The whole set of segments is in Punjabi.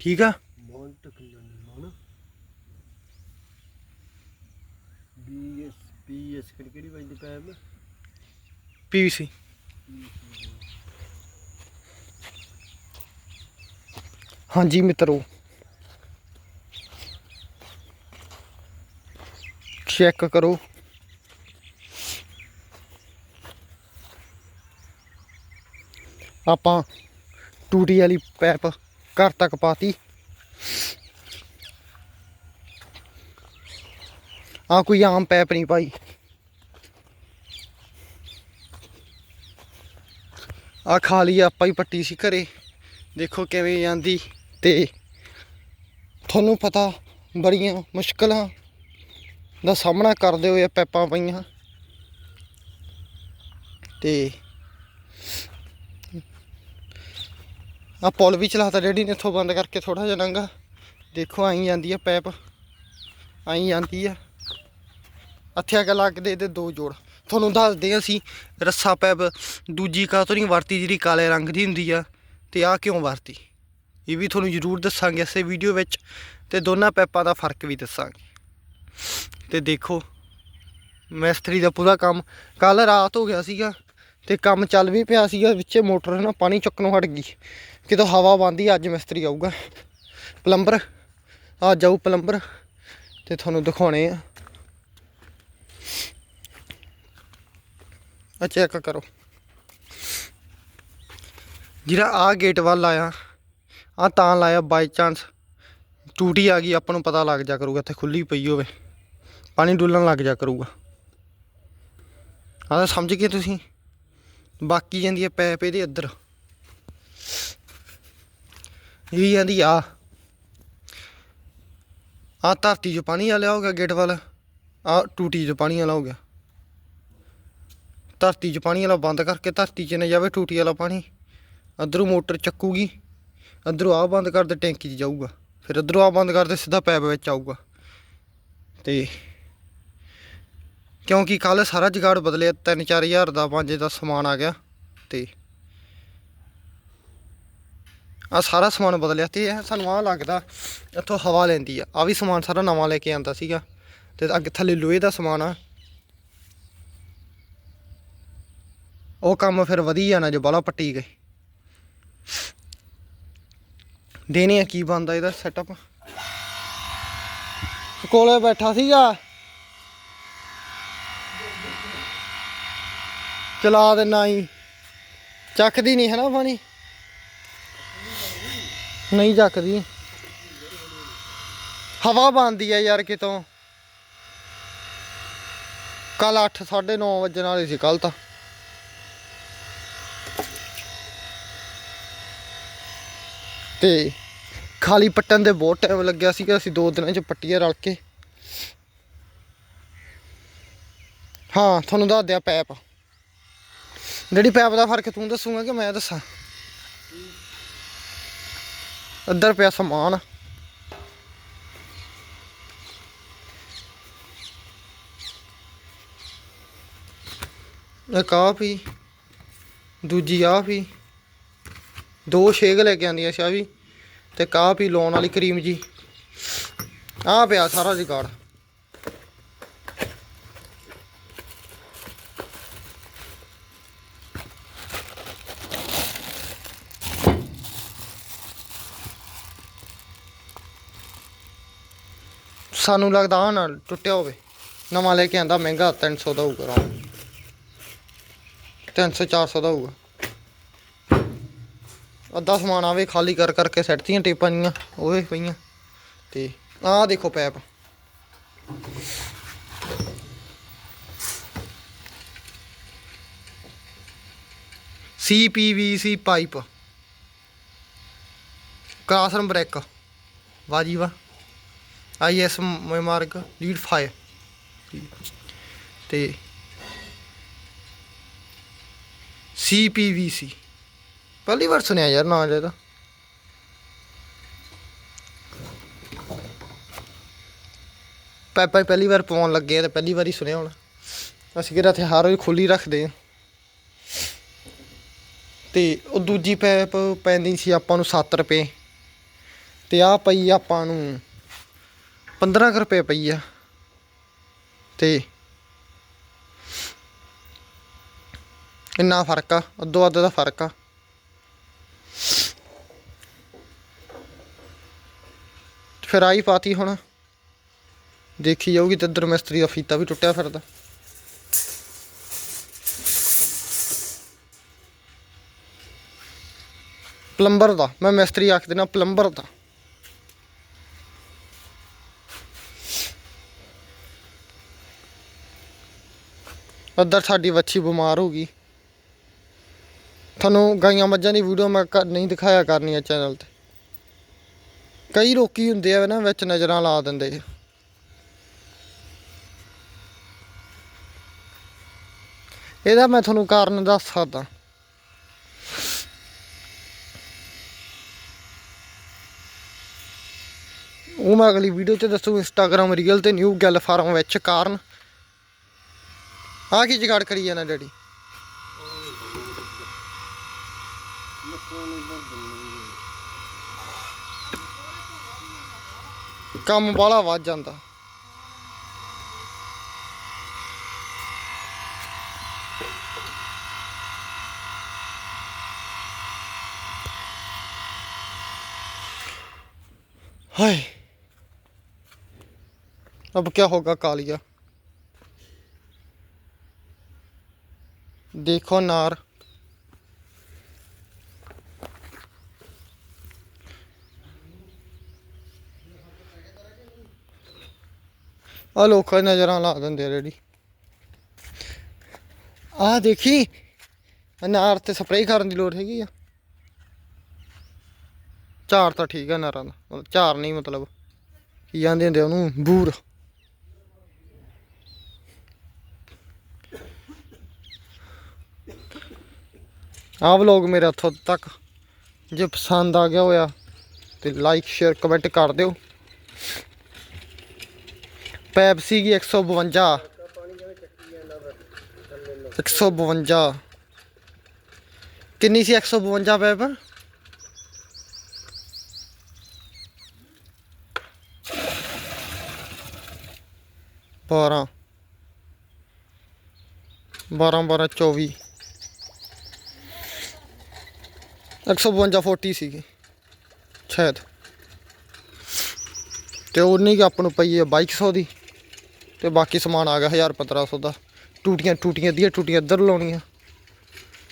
ਠੀਕ ਆ? ਮੌਨ ਟਕਿਆ ਬੀਐਸ ਬੀਐਸ ਕਿਹੜੀ ਵੱਜਦੀ ਪੈਪ ਪੀਵੀਸੀ ਹਾਂਜੀ ਮਿੱਤਰੋ। ਚੈੱਕ ਕਰੋ। ਆਪਾਂ ਟੂਟੀ ਵਾਲੀ ਪੈਪ ਘਰ ਤੱਕ ਪਾਤੀ। ਆ ਕੋਈ ਆਮ ਪੈਪ ਨਹੀਂ ਪਾਈ ਆ ਖਾਲੀ ਆਪਾਂ ਹੀ ਪੱਟੀ ਸੀ ਘਰੇ। ਦੇਖੋ ਕਿਵੇਂ ਜਾਂਦੀ ਤੇ ਤੁਹਾਨੂੰ ਪਤਾ ਬੜੀਆਂ ਮੁਸ਼ਕਲਾਂ ਦਾ ਸਾਹਮਣਾ ਕਰਦੇ ਹੋਏ ਪੈਪਾਂ ਪਈਆਂ। ਤੇ ਆ ਪੁਲ ਵੀ ਚਲਾਤਾ ਡੈਡੀ ਨੇ, ਇੱਥੋਂ ਬੰਦ ਕਰਕੇ ਥੋੜਾ ਜਿਹਾ ਨੰਗਾ। ਦੇਖੋ, ਆਈ ਜਾਂਦੀ ਆ ਪੈਪ। ਆਈ ਜਾਂਦੀ ਆ। ਅੱਥਿਆ ਕ ਲੱਗ ਦੇ ਤੇ ਦੋ ਜੋੜ। ਤੁਹਾਨੂੰ ਦੱਸਦੇ ਹਾਂ ਅਸੀਂ, ਰੱਸਾ ਪੈਪ ਦੂਜੀ ਕਾਹ ਤੋਂ ਨਹੀਂ ਵਰਤੀ, ਜਿਹੜੀ ਕਾਲੇ ਰੰਗ ਦੀ ਹੁੰਦੀ ਆ, ਤੇ ਆ ਕਿਉਂ ਵਰਤੀ? ਇਹ ਵੀ ਤੁਹਾਨੂੰ ਜ਼ਰੂਰ ਦੱਸਾਂਗੇ ਇਸੇ ਵੀਡੀਓ ਵਿੱਚ, ਤੇ ਦੋਨਾਂ ਪੈਪਾਂ ਦਾ ਫ਼ਰਕ ਵੀ ਦੱਸਾਂਗੇ। ਤੇ ਦੇਖੋ, ਮਿਸਤਰੀ ਦਾ ਪੂਰਾ ਕੰਮ ਕੱਲ ਰਾਤ ਹੋ ਗਿਆ ਸੀਗਾ, ਤੇ ਕੰਮ ਚੱਲ ਵੀ ਪਿਆ ਸੀਗਾ, ਵਿੱਚੇ ਮੋਟਰ ਨਾ, ਪਾਣੀ ਚੱਕਣੋਂ ਹਟ ਗਈ। ਕਿਤੋਂ ਹਵਾ ਬੰਦੀ, ਅੱਜ ਮਿਸਤਰੀ ਆਊਗਾ। ਪਲੰਬਰ ਆ ਜਾਊ ਪਲੰਬਰ, ਤੇ ਤੁਹਾਨੂੰ ਦਿਖਾਉਣੇ ਆ। ਆ ਚੈੱਕ ਕਰੋ। ਜਿਹੜਾ ਆ ਗੇਟ ਵੱਲ ਆਇਆ ਆ ਤਾਂ ਲਾਇਆ ਬਾਈ ਚਾਂਸ ਟੂਟੀ ਆ ਗਈ, ਆਪਾਂ ਨੂੰ ਪਤਾ ਲੱਗ ਜਾ ਕਰੂਗਾ, ਇੱਥੇ ਖੁੱਲੀ ਪਈ ਹੋਵੇ। ਪਾਣੀ ਡੁੱਲਣ ਲੱਗ ਜਾ ਕਰੂਗਾ। ਆਹ ਤਾਂ ਸਮਝ ਗਏ ਤੁਸੀਂ? ਬਾਕੀ ਜਾਂਦੀ ਹੈ ਪੈਪ ਇਹਦੇ ਅੰਦਰ। ਵੀ ਜਾਂਦੀ ਆ। ਆ ਧਰਤੀ 'ਚ ਪਾਣੀ ਆ ਲਿਆ ਹੋਗਾ ਗੇਟ ਵੱਲ। ਆ ਟੂਟੀ 'ਚ ਪਾਣੀ ਵਾਲਾ ਹੋ ਗਿਆ। ਧਰਤੀ 'ਚ ਪਾਣੀ ਵਾਲਾ ਬੰਦ ਕਰਕੇ ਧਰਤੀ 'ਚ ਨਾ ਜਾਵੇ ਟੂਟੀ ਵਾਲਾ ਪਾਣੀ। ਅੰਦਰੋਂ ਮੋਟਰ ਚੱਕੂਗੀ। ਅੰਦਰੋਂ ਆ ਬੰਦ ਕਰਦੇ ਟੈਂਕੀ 'ਚ ਜਾਊਗਾ। ਫਿਰ ਅੰਦਰੋਂ ਆ ਬੰਦ ਕਰਦੇ ਸਿੱਧਾ ਪੈਪ ਵਿੱਚ ਆਊਗਾ। ਤੇ ਕਿਉਂਕਿ ਕੱਲ ਸਾਰਾ ਜਗਾੜ ਬਦਲਿਆ 3-4000 ਦਾ 5 ਦਾ ਸਮਾਨ ਆ ਗਿਆ। ਤੇ ਆ ਸਾਰਾ ਸਮਾਨ ਬਦਲਿਆ ਤੇ ਇਹ ਸਾਨੂੰ ਆ ਲੱਗਦਾ ਇੱਥੋਂ ਹਵਾ ਲੈਂਦੀ ਆ। ਆ ਵੀ ਸਮਾਨ ਸਾਰਾ ਨਵਾਂ ਲੈ ਕੇ ਆਂਦਾ ਸੀਗਾ। ਤੇ ਅੱਗੇ ਥੱਲੇ ਲੋਹੇ ਦਾ ਸਮਾਨ ਆ। ਉਹ ਕੰਮ ਫਿਰ ਵਧੀ ਜਾਣਾ ਜੇ ਬਾਲਾ ਪੱਟੀ ਗਏ। ਦੇਣੇ ਆ ਕੀ ਬੰਦਾ ਇਹਦਾ ਸੈਟਅਪ ਕੋਲੇ ਬੈਠਾ ਸੀਗਾ। ਚਲਾ ਦੇਣਾ ਹੀ ਚੱਕਦੀ ਨਹੀਂ ਹੈ ਨਾ ਪਾਣੀ। ਨਹੀਂ ਚੱਕਦੀ ਹਵਾ ਬੰਦੀ ਆ ਯਾਰ ਕਿਤੋਂ। ਕੱਲ 8 9:30 ਵਜੇ ਵਾਲੀ ਸੀ ਕੱਲ ਤਾਂ। ਤੇ ਖਾਲੀ ਪੱਟਣ ਦੇ ਬਹੁਤ ਟਾਈਮ ਲੱਗਿਆ ਸੀਗਾ, ਅਸੀਂ ਦੋ ਦਿਨਾਂ ਚ ਪੱਟੀਆਂ ਰਲ ਕੇ। ਹਾਂ, ਤੁਹਾਨੂੰ ਦੱਸ ਦਿਆ ਪੈਪ। ਜਿਹੜੀ ਪੈਪ ਦਾ ਫ਼ਰਕ ਤੂੰ ਦੱਸੂਗਾ ਕਿ ਮੈਂ ਦੱਸਾਂ? ਇੱਧਰ ਪਿਆ ਸਮਾਨ। ਇੱਕ ਆ ਵੀ, ਦੂਜੀ ਆਹ ਵੀ। ਦੋ ਸ਼ੇਕ ਲੈ ਕੇ ਆਂਦੀਆਂ ਸੀ ਆ ਵੀ, ਤੇ ਕਾਹ ਵੀ ਲਾਉਣ ਵਾਲੀ ਕਰੀਮ ਜੀ। ਆ ਪਿਆ ਸਾਰਾ ਰਿਕਾਰਡ ਸਾਨੂੰ ਲੱਗਦਾ ਆ ਨਾਲ ਟੁੱਟਿਆ ਹੋਵੇ। ਨਵਾਂ ਲੈ ਕੇ ਆਂਦਾ ਮਹਿੰਗਾ 300 ਦਾ ਹੋਊਗਾ ਆਰਾਮ 300 400 ਦਾ ਹੋਊਗਾ। ਅੱਧਾ ਸਮਾਨ ਆਵੇ ਖਾਲੀ ਕਰ, ਕਰਕੇ ਸੈੱਟਤੀਆਂ ਟੇਪਾਂ ਜੀਆਂ ਉਹੇ ਪਈਆਂ। ਤੇ ਆਹ ਦੇਖੋ pipe. CPVC pipe classroom break ਵਾਜੀ ਵਾਹ। ਆਈਐਸ ਮਾਰਗ, ਲੀਡ ਫਾਇਰ। ਤੇ ਸੀਪੀਵੀਸੀ ਪਹਿਲੀ ਵਾਰ ਸੁਣਿਆ ਯਾਰ ਨਾਂ ਇਹਦਾ ਪੈਪਾ ਪਹਿਲੀ ਵਾਰ ਪਾਉਣ ਲੱਗੇ ਆ ਤੇ ਪਹਿਲੀ ਵਾਰੀ ਸੁਣਿਆ ਹੁਣ। ਅਸੀਂ ਕਿਹੜਾ ਇੱਥੇ ਹਰ ਰੋਜ਼ ਖੁੱਲੀ ਰੱਖਦੇ ਆ। ਤੇ ਉਹ ਦੂਜੀ ਪੈਪ ਪੈਂਦੀ ਸੀ ਆਪਾਂ ਨੂੰ 7 ਰੁਪਏ। ਤੇ ਆ ਪਈ ਆਪਾਂ ਨੂੰ 15 ਕੁ ਰੁਪਏ ਪਈ ਆ। ਤੇ ਇੰਨਾ ਫ਼ਰਕ ਆ ਅੱਧੋ ਅੱਧ ਦਾ ਫ਼ਰਕ ਆ। ਫਿਰ ਆਈ ਪਾਤੀ ਹੁਣ। ਦੇਖੀ ਜਾਊਗੀ ਤੇ ਇੱਧਰ ਮਿਸਤਰੀ ਦਾ ਫੀਤਾ ਵੀ ਟੁੱਟਿਆ ਫਿਰਦਾ। ਪਲੰਬਰ ਦਾ, ਮੈਂ ਮਿਸਤਰੀ ਆਖ ਦੇਣਾ ਪਲੰਬਰ ਦਾ। ਉੱਧਰ ਸਾਡੀ ਵੱਛੀ ਬਿਮਾਰ ਹੋ ਗਈ। ਤੁਹਾਨੂੰ ਗਾਈਆਂ ਮੱਝਾਂ ਦੀ ਵੀਡੀਓ ਮੈਂ ਨਹੀਂ ਦਿਖਾਇਆ ਕਰਨੀ ਆ ਚੈਨਲ ਤੇ। ਕਈ ਲੋਕੀ ਹੁੰਦੇ ਆ ਨਾ ਵਿੱਚ ਨਜ਼ਰਾਂ ਲਾ ਦਿੰਦੇ ਇਹਦਾ ਮੈਂ ਤੁਹਾਨੂੰ ਕਾਰਨ ਦੱਸ ਸਕਦਾ। ਉਹ ਮੈਂ ਅਗਲੀ ਵੀਡੀਓ 'ਚ ਦੱਸੂ ਇੰਸਟਾਗ੍ਰam ਰੀਅਲ ਤੇ ਨਿਊ ਗੱਲ ਫਾਰਮ ਵਿੱਚ ਕਾਰਨ। ਆ ਕੀ ਜਗਾੜ ਕਰੀ ਜਾਣਾ ਡੈਡੀ ਕੰਮ ਬਾਹਲਾ ਵੱਧ ਜਾਂਦਾ हाय अब क्या होगा कालिया ਦੇਖੋ ਨਾਰ। ਆ ਲੋਕਾਂ ਨਜ਼ਰਾਂ ਲਾ ਦਿੰਦੇ ਰੇੜੀ। ਆ ਦੇਖੀ ਅਨਾਰ ਤੇ ਸਪਰੇਅ ਕਰਨ ਦੀ ਲੋੜ ਹੈਗੀ ਆ। ਚਾਰ ਤਾਂ ਠੀਕ ਆ ਨਾਰਾਂ ਦਾ ਚਾਰ ਨਹੀਂ ਮਤਲਬ। ਕੀ ਜਾਂਦੇ ਹੁੰਦੇ ਉਹਨੂੰ? ਬੂਰ। ਆਹ ਵਲੋਗ ਮੇਰੇ ਇੱਥੋਂ ਤੱਕ। ਜੇ ਪਸੰਦ ਆ ਗਿਆ ਹੋਇਆ ਤੇ ਲਾਈਕ ਸ਼ੇਅਰ ਕਮੈਂਟ ਕਰ ਦਿਓ। ਪੈਪਸੀ ਦੀ 152 152 ਕਿੰਨੀ ਸੀ 152 ਪੈਪ ਬਾਰਾਂ। ਬਾਰਾਂ ਬਾਰਾਂ, ਚੌਵੀ। ਇੱਕ ਸੌ ਬਵੰਜਾ ਫੋਰਟੀ ਸੀਗੀ, ਸ਼ਾਇਦ। ਤੇ ਉਨੀ ਕੁ ਆਪਾਂ ਨੂੰ ਪਈ ਹੈ 2200 ਦੀ, ਤੇ ਬਾਕੀ ਸਮਾਨ ਆ ਗਿਆ 1000 1500 ਦਾ। ਟੂਟੀਆਂ ਟੂਟੀਆਂ ਦੀਆਂ ਟੂਟੀਆਂ ਇੱਧਰ ਲਾਉਣੀਆਂ।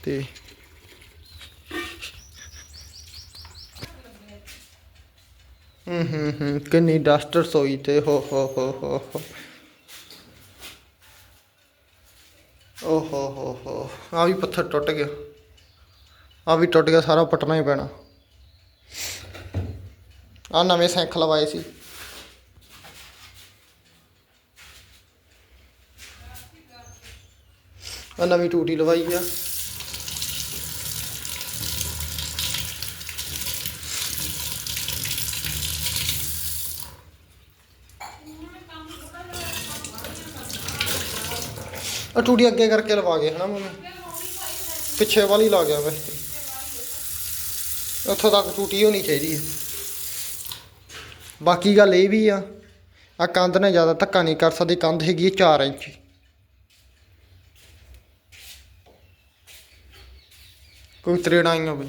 ਤੇ ਹੂੰ ਹੂੰ ਹੂੰ, ਕਿੰਨੀ ਡਸਟਰ ਸੋਈ ਤੇ, ਹੋ ਹੋ ਹੋ ਹੋ ਹੋ। ਓ, ਹੋ ਹੋ ਹੋ, ਆ ਵੀ ਪੱਥਰ ਟੁੱਟ ਗਿਆ। ਆ ਵੀ ਟੁੱਟ ਗਿਆ, ਸਾਰਾ ਪਟਣਾ ਹੀ ਪੈਣਾ। ਆ ਨਵੇਂ ਸੈਂਖ ਲਵਾਏ ਸੀ। ਆ ਨਵੀਂ ਟੂਟੀ ਲਵਾਈ ਆ। ਆ ਟੂਟੀ ਅੱਗੇ ਕਰਕੇ ਲਵਾ ਗਏ ਹਨਾ ਮੰਮੀ ਪਿੱਛੇ ਵਾਲੀ ਲਾ ਗਿਆ ਵੈਸੇ। ਉੱਥੋਂ ਤੱਕ ਟੂਟੀ ਹੋਣੀ ਚਾਹੀਦੀ ਹੈ। ਬਾਕੀ ਗੱਲ ਇਹ ਵੀ ਆ ਆ ਕੰਧ ਨੇ ਜ਼ਿਆਦਾ ਧੱਕਾ ਨਹੀਂ ਕਰ ਸਕਦੀ, ਕੰਧ ਹੈਗੀ ਹੈ 4 ਇੰਚ। ਕੋਈ ਤਰੇੜਾਂ ਆਈਆਂ ਬਈ।